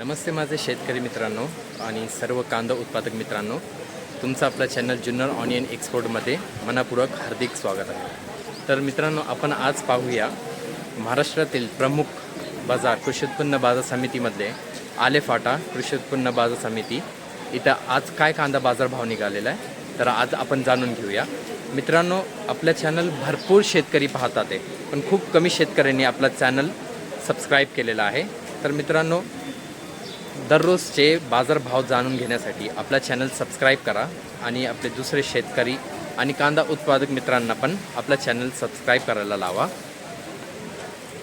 नमस्ते माझे शेतकरी मित्रांनो आणि सर्व कांदा उत्पादक मित्रांनो. तुमचं आपलं चॅनल जुन्नर ऑनियन एक्सपोर्टमध्ये मनापूर्वक हार्दिक स्वागत आहे. तर मित्रांनो आपण आज पाहूया महाराष्ट्रातील प्रमुख बाजार कृषी उत्पन्न बाजार समितीमधले आलेफाटा कृषी उत्पन्न बाजार समिती. इथं आज काय कांदा बाजारभाव निघालेला आहे तर आज आपण जाणून घेऊया. मित्रांनो आपलं चॅनल भरपूर शेतकरी पाहतात आहे पण खूप कमी शेतकऱ्यांनी आपला चॅनल सबस्क्राईब केलेला आहे. तर मित्रांनो दररोजचे बाजारभाव जाणून घेण्यासाठी आपला चॅनल सबस्क्राईब करा आणि आपले दुसरे शेतकरी आणि कांदा उत्पादक मित्रांना पण आपला चॅनल सबस्क्राईब करायला लावा.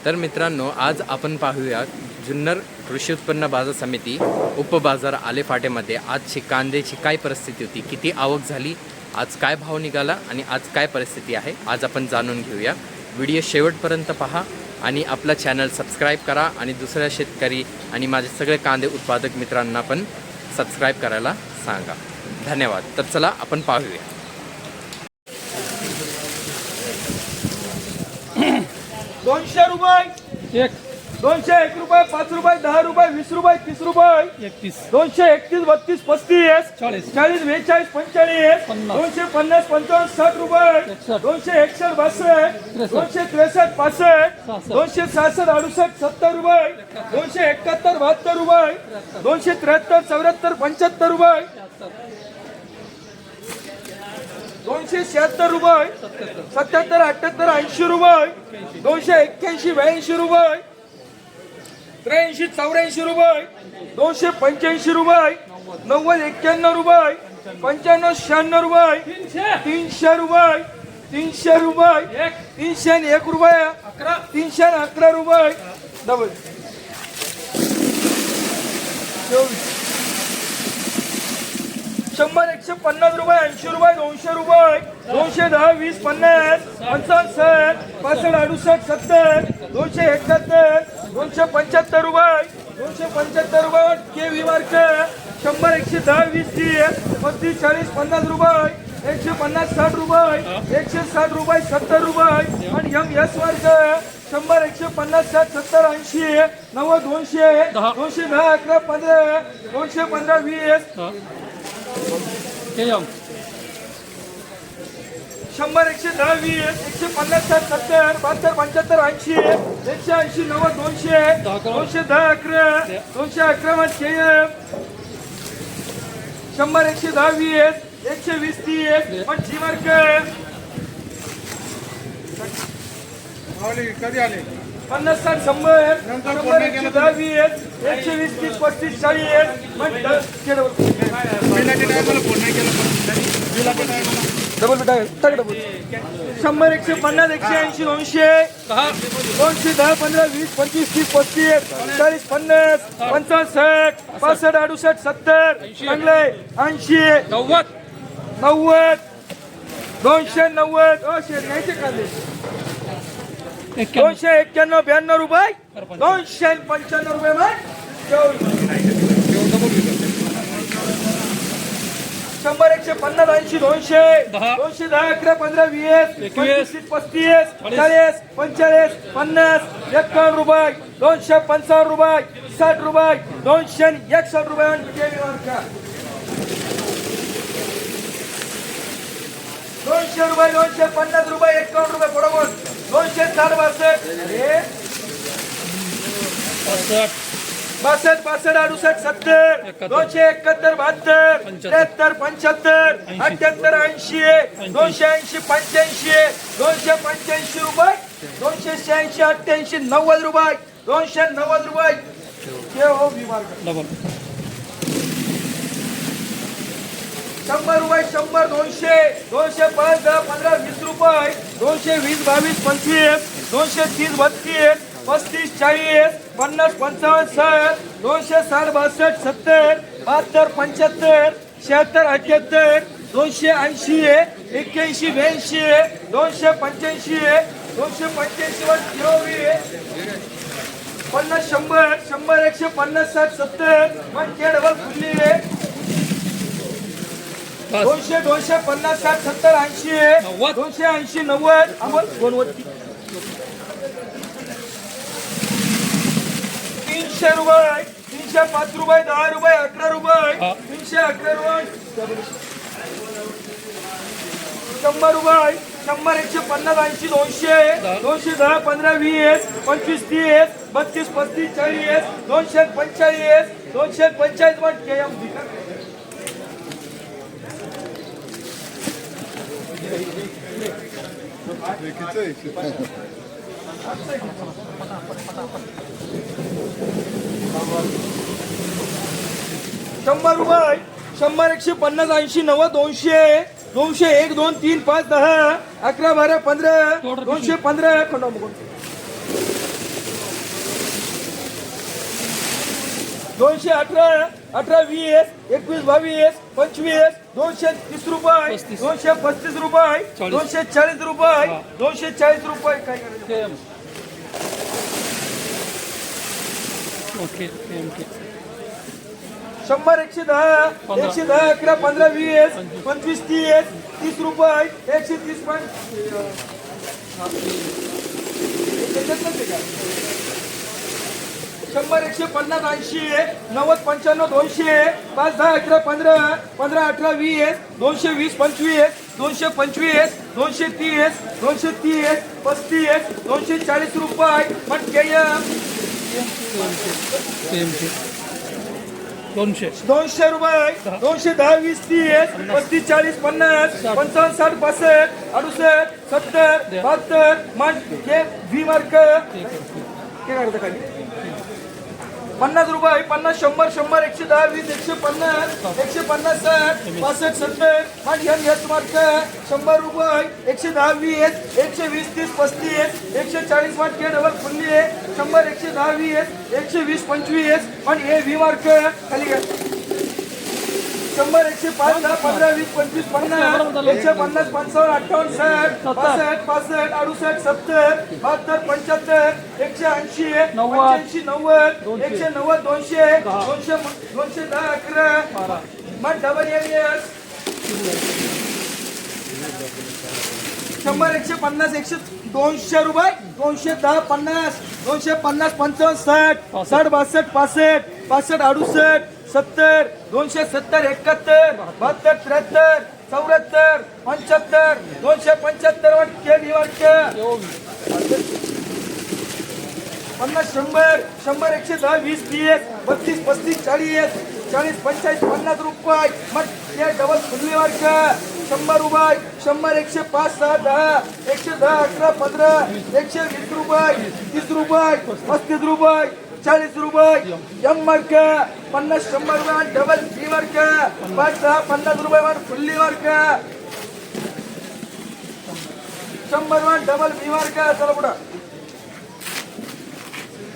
तर मित्रांनो आज आपण पाहूया जुन्नर कृषी उत्पन्न बाजार समिती उपबाजार आलेफाटेमध्ये आजची कांद्याची काय परिस्थिती होती किती आवक झाली आज काय भाव निघाला आणि आज काय परिस्थिती आहे आज आपण जाणून घेऊया. व्हिडिओ शेवटपर्यंत पहा. आणि आपला चॅनल सबस्क्राईब करा आणि दुसऱ्या शेतकरी आणि माझे सगळे कांदे उत्पादक मित्रांना पण सबस्क्राईब करायला सांगा. धन्यवाद. तर चला आपण पाहूया. दोनशे रुपये! एक. दोनशे एक रुपये पाच रुपये दहा रुपये वीस रुपये तीस रुपये. एकतीस. दोनशे एकतीस बत्तीस पस्तीस. चाळीस. चाळीस बेचाळीस पंचेचाळीस. पन्नास. दोनशे पन्नास पंचावन्न साठ रुपये. एकसष्ट. दोनशे एकसष्ट बासष्ट. त्रेसष्ट. दोनशे त्रेसष्ट पासष्ट. सहासष्ट. दोनशे सहासष्ट अडुसष्ट सत्तर रुपये. दोनशे एकाहत्तर बहात्तर रुपये. दोनशे त्र्याहत्तर चौऱ्याहत्तर पंच्याहत्तर रुपये. दोनशे शहात्तर रुपये. सत्याहत्तर. अठ्याहत्तर ऐंशी रुपये. दोनशे एक्क्याऐंशी ब्याऐंशी रुपये. त्र्याऐंशी चौऱ्याऐंशी रुपये दोनशे पंच्याऐंशी रुपये नव्वद एक्क्याण्णव रुपये पंच्याण्णव शहाण्णव रुपये तीनशे रुपये तीनशे रुपये तीनशे आणि एक रुपये अकरा तीनशे आणि अकरा रुपये. डबल. चोवीस. शंभर एकशे पन्नास रुपये ऐंशी रुपये दोनशे रुपये दोनशे दहा वीस पन्नास पंचावन्न साठ पासष्ट अडुसष्ट सत्तर दोनशे एकाहत्तर दोनशे पंच रुपये दोनशे पंच्याहत्तर रुपये के व्ही मार्क शंभर एकशे दहा वीस तीस पस्तीस चाळीस पन्नास रुपये. एकशे पन्नास साठ रुपये. एकशे साठ रुपये सत्तर रुपये. आणि एम एस मार्क शंभर एकशे पन्नास साठ सत्तर ऐंशी नव्वद दोनशे. दोनशे दहा अकरा पंधरा दोनशे पंधरा वीस शंभर एकशे दहा वीस एकशे पन्नास साठ सत्तर बहात्तर पंच्याहत्तर ऐंशी एकशे ऐंशी नव्वद दोनशे. दोनशे दहा अकरा. दोनशे अकरा मध्ये शंभर एकशे दहा वीस एकशे वीस तीस पण जी मार्क कधी आले? पन्नास साठ शंभर शंभर एकशे दहा वीस एकशे वीस तीस पस्तीस चाळीस मग डबल बेटा टाक डबल शंभर एकशे पन्नास एकशे ऐंशी दोनशे. दोनशे दहा पंधरा वीस पंचवीस तीस पस्तीस चाळीस पन्नास पंचावन्न साठ पासष्ट अडुसष्ट सत्तर चांगले. ऐंशी. नव्वद. नव्वद. दोनशे नव्वद. घ्यायचे दोनशे एक्क्याण्णव ब्याण्णव रुपये. दोनशे पंच्याण्णव रुपये मग. शंभर एकशे पन्नास ऐंशी दोनशे. दोनशे दहा अकरा पंधरा वीस. एकवीस. पस्तीस. चाळीस. पंचेचाळीस पन्नास. एकावन्न रुपये. दोनशे पंचावन्न रुपये. साठ रुपये. दोनशे एकसष्ट रुपये. दोनशे रुपये दोनशे पन्नास रुपये एकावन्न रुपये बरोबर दोनशे साठ बासष्ट. बासष्ट बासष्ट अडुसष्ट सत्तर दोनशे एकाहत्तर बहात्तर त्र्याहत्तर पंच्याहत्तर अठ्याहत्तर ऐंशी दोनशे ऐंशी पंच्याऐंशी दोनशे पंच्याऐंशी रुपये दोनशे शहाऐंशी अठ्ठ्याऐंशी नव्वद रुपये दोनशे नव्वद रुपये. हे शंभर रुपये शंभर दोनशे दोनशे पाच दहा पंधरा वीस रुपये दोनशे वीस बावीस पंचवीस दोनशे तीस बत्तीस पस्तीस चाळीस पन्नास पंचावन्न साठ दोनशे साठ बासष्ट सत्तर बहात्तर पंच्याहत्तर शहात्तर अठ्याहत्तर दोनशे ऐंशी एक्क्याऐंशी ब्याऐंशी दोनशे पंच्याऐंशी दोनशे पंच्याऐंशी वर चोवीस पन्नास शंभर शंभर एकशे पन्नास साठ सत्तर मग के डबल खुल्ली दोनशे दोनशे पन्नास साठ सत्तर ऐंशी. दोनशे ऐंशी नव्वद. अमोल दोनवत्ती तीनशे रुपये तीनशे पाच रुपये दहा रुपये अकरा रुपये. तीनशे अकरा रुपये. शंभर रुपये शंभर एकशे पन्नास ऐंशी दोनशे दोनशे दहा पंधरा वीस पंचवीस तीस बत्तीस पस्तीस चाळीस दोनशे पंचेचाळीस दोनशे पंचेचाळीस पण के एम शंभर रुपये शंभर एकशे पन्नास ऐंशी नव्वद दोनशे दोनशे एक दोन तीन पाच दहा अकरा बारा पंधरा दोनशे पंधरा खंडा. दोनशे अठरा अठरा वीस एकवीस बावीस पंचवीस दोनशे तीस रुपये. दोनशे पस्तीस रुपये. दोनशे चाळीस रुपये दोनशे चाळीस रुपये काय करायचं के एम ओके शंभर एकशे दहा. एकशे दहा अकरा पंधरा वीस पंचवीस तीस तीस रुपये एकशे तीस पण. शंभर एकशे पन्नास ऐंशी नव्वद पंच्याण्णव दोनशे पाच दहा अकरा पंधरा पंधरा अठरा वीस दोनशे वीस पंचवीस दोनशे पंचवीस दोनशे तीस दोनशे तीस पस्तीस दोनशे चाळीस रुपये. पण दोनशे. दोनशे रुपये. दोनशे दहा वीस तीस पस्तीस चाळीस पन्नास पंचावन्न साठ पासष्ट अडुसष्ट सत्तर बहात्तर मार्क हे व्ही मार्क काढतं खाली. पन्नास रुपये पन्नास शंभर शंभर एकशे दहा वीस एकशे पन्नास एकशे पन्नास साठ पासष्ट सत्तर मार्क एम मार्क शंभर रुपये एकशे दहा वीस एकशे वीस तीस पस्तीस एकशे चाळीस मार्क के डबल फुल्ली आहे शंभर एकशे दहा वीस एकशे वीस पंचवीस पण हे व्ही मार्क खाली घ्या. शंभर एकशे पाच दहा पंधरा वीस पंचवीस पन्नास एकशे पन्नास पंचावन्न अठ्ठावन्न साठ पासष्ट पासष्ट अडुसष्ट सत्तर बहात्तर पंच्याहत्तर एकशे ऐंशी. ऐंशी नव्वद एकशे नव्वद दोनशे दोनशे दोनशे दहा अकरा. मग डबल एम एस शंभर एकशे पन्नास एकशे दोनशे रुपये दोनशे दहा पन्नास दोनशे पन्नास पंचावन्न साठ साठ बासष्ट पासष्ट पासष्ट अडुसष्ट सत्तर दोनशे सत्तर एकाहत्तर बहात्तर त्र्याहत्तर चौऱ्याहत्तर पंच्याहत्तर दोनशे पंच्याहत्तर वाटके मी पन्नास शंभर शंभर एकशे दहा वीस तीस बत्तीस पस्तीस चाळीस चाळीस पंचाळीस पन्नास रुपये. मग ते डबल फुल्ली वर्ग शंभर रुपये शंभर एकशे पाच सहा दहा एकशे दहा अकरा पंधरा एकशे वीस रुपये तीस रुपये पस्तीस रुपये. चाळीस रुपये. एम मार्क पन्नास शंभर रुपये डबल सी मार्क पाच सहा पन्नास रुपये वर फुल्ली मार्क शंभर वन डबल बी मार्क चला पुढं.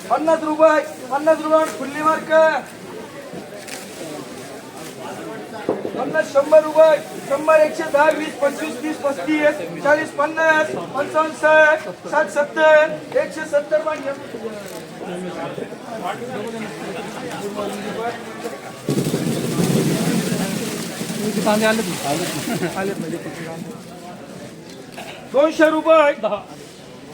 पन्नास रुपये पन्नास रुपये फुल्ली मार्क पन्नास शंभर रुपये शंभर एकशे दहा वीस पंचवीस तीस पस्तीस चाळीस पन्नास पंचावन्न साठ साठ सत्तर एकशे सत्तर पण तू दोनशे रुपये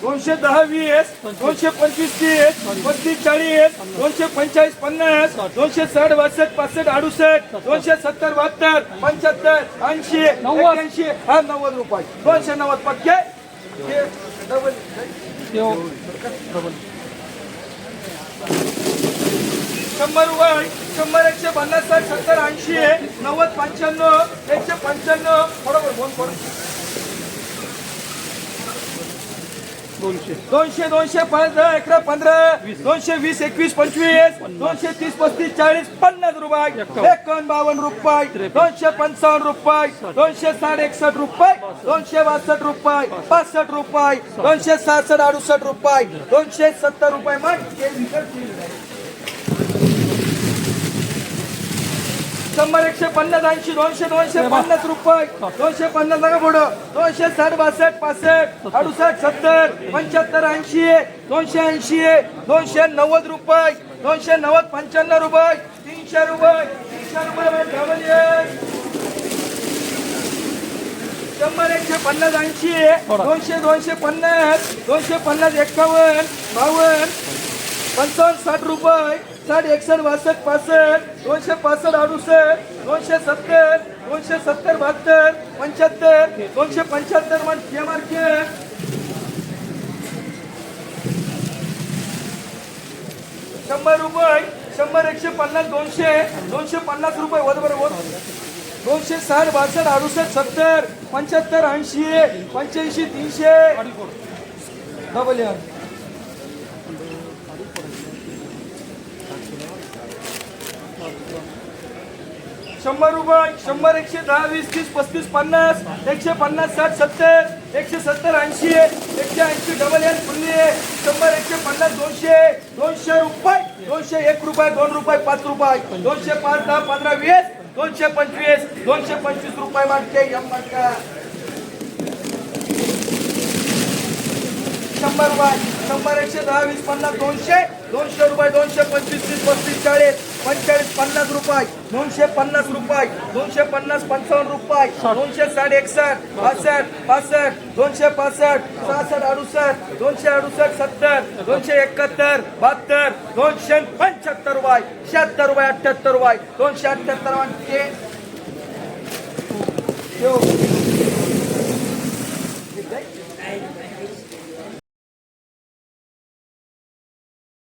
दोनशे दहा वीस दोनशे पंचवीस तीस पस्तीस चाळीस दोनशे पंचेचाळीस पन्नास दोनशे साठ बासष्ट पासष्ट अडुसष्ट दोनशे सत्तर बहात्तर पंच्याहत्तर ऐंशी नव्वद. ऐंशी हा नव्वद रुपये. दोनशे नव्वद पक्के? डबल डबल शंभर रुपये शंभर एकशे पन्नास साठ सत्तर ऐंशी नव्वद पंच्याण्णव एकशे पंच्याण्णव बरोबर फोन करून दोनशे. दोनशे दोनशे पाच अकरा पंधरा दोनशे वीस एकवीस पंचवीस दोनशे तीस पस्तीस चाळीस पन्नास रुपये. एकावन्न बावन्न रुपये. दोनशे पंचावन्न रुपये. दोनशे साठ एकसष्ट रुपये. दोनशे बासष्ट रुपये. पासष्ट रुपये. दोनशे सहासष्ट अडुसष्ट रुपये. दोनशे सत्तर रुपये. मग शंभर एकशे पन्नास ऐंशी दोनशे दोनशे पन्नास रुपये. दोनशे पन्नास नका पुढं. दोनशे साठ बासष्ट पासष्ट अडुसष्ट सत्तर पंच्याहत्तर ऐंशी दोनशे ऐंशी दोनशे नव्वद रुपये दोनशे नव्वद पंच्याण्णव रुपये तीनशे रुपये तीनशे रुपये शंभर एकशे पन्नास ऐंशी दोनशे दोनशे पन्नास दोनशे पन्नास एकावन्न बावन्न पंचावन्न साठ रुपये. साठ एकसष्ट बासष्ट पासष्ट दोनशे पासष्ट अडुसष्ट दोनशे सत्तर दोनशे सत्तर बहात्तर पंच्याहत्तर दोनशे पंच्याहत्तर मन के मार्केट शंभर रुपये शंभर एकशे पन्नास दोनशे दोनशे पन्नास रुपये वध बरोबर दोनशे साठ बासष्ट अडुसष्ट सत्तर पंच्याहत्तर ऐंशी पंच्याऐंशी तीनशे. डबल या शंभर रुपये शंभर एकशे दहा वीस तीस पस्तीस पन्नास एकशे पन्नास साठ सत्तर एकशे सत्तर ऐंशी एकशे ऐंशी डबल एन फुल्ली शंभर एकशे पन्नास दोनशे दोनशे रुपये दोनशे एक रुपये दोन रुपये पाच रुपये दोनशे पाच दहा पंधरा वीस दोनशे पंचवीस दोनशे पंचवीस रुपये मागते यम मागका शंभर रुपये. शंभर एकशे दहा वीस पन्नास दोनशे दोनशे रुपये दोनशे पंचवीस तीस पस्तीस चाळीस पंचेचाळीस पन्नास रुपये दोनशे पन्नास रुपये दोनशे पन्नास पंचावन्न रुपये दोनशे साठ एकसष्ट बासष्ट पासष्ट दोनशे पासष्ट सहासष्ट अडुसष्ट दोनशे अडुसष्ट सत्तर दोनशे एकाहत्तर बहात्तर दोनशे पंच्याहत्तर रुपये शहात्तर रुपये अठ्ठ्याहत्तर रुपये दोनशे अठ्ठ्याहत्तर वाटते ठेव.